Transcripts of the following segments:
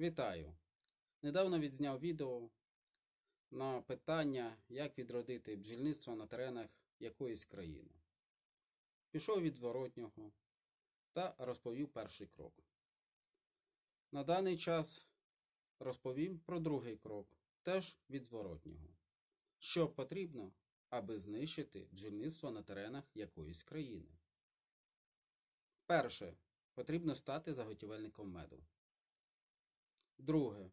Вітаю! Недавно відзняв відео на питання, як відродити бджільництво на теренах якоїсь країни. Пішов від зворотнього та розповів перший крок. На даний час розповім про другий крок, теж від зворотнього. Що потрібно, аби знищити бджільництво на теренах якоїсь країни. Перше. Потрібно стати заготівельником меду. Друге.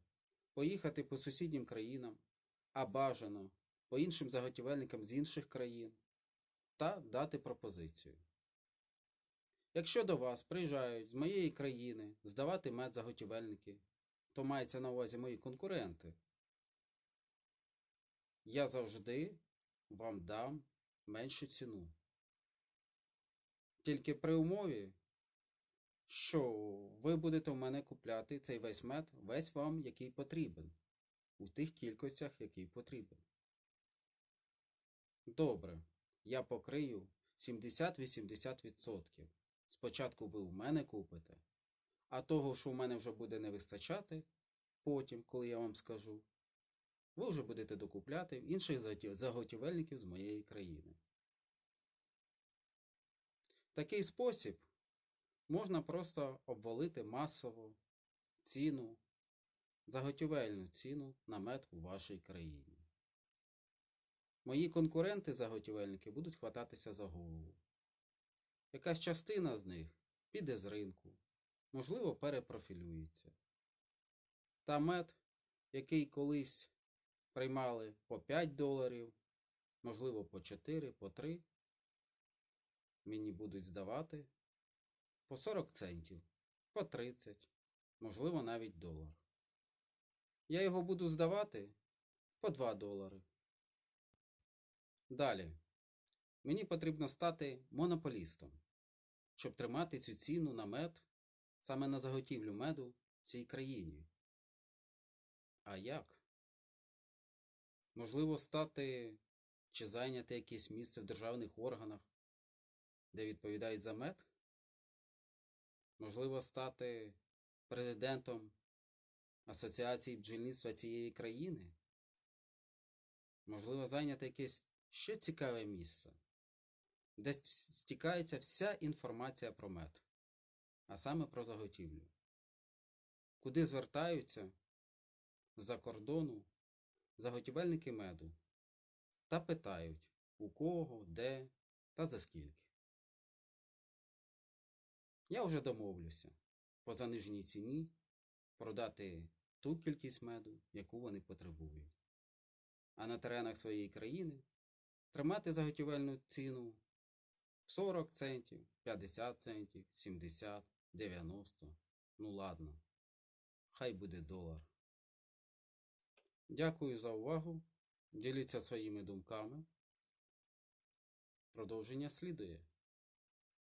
Поїхати по сусіднім країнам, а бажано по іншим заготівельникам з інших країн та дати пропозицію. Якщо до вас приїжджають з моєї країни здавати мед заготівельники, то мається на увазі мої конкуренти, я завжди вам дам меншу ціну. Тільки при умові, що ви будете в мене купляти цей весь мед, весь вам, який потрібен, у тих кількостях, який потрібен. Добре, я покрию 70-80%. Спочатку ви у мене купите, а того, що у мене вже буде не вистачати, потім, коли я вам скажу, ви вже будете докупляти інших заготівельників з моєї країни. Такий спосіб можна просто обвалити масово ціну, заготівельну ціну на мед у вашій країні. Мої конкуренти-заготівельники будуть хвататися за голову. Якась частина з них піде з ринку, можливо, перепрофілюється. Та мед, який колись приймали по 5 доларів, можливо, по 4, по 3, мені будуть здавати по 40 центів, по 30, можливо, навіть долар. Я його буду здавати по 2 долари. Далі. Мені потрібно стати монополістом, щоб тримати цю ціну на мед, саме на заготівлю меду в цій країні. А як? Можливо, стати чи зайняти якесь місце в державних органах, де відповідають за мед? Можливо, стати президентом Асоціації бджільництва цієї країни? Можливо, зайняти якесь ще цікаве місце, де стікається вся інформація про мед, а саме про заготівлю. Куди звертаються за кордону заготівельники меду та питають, у кого, де та за скільки. Я вже домовлюся по заниженій ціні продати ту кількість меду, яку вони потребують. А на теренах своєї країни тримати заготівельну ціну в 40 центів, 50 центів, 70, 90. Ну ладно, хай буде долар. Дякую за увагу. Діліться своїми думками. Продовження слідує.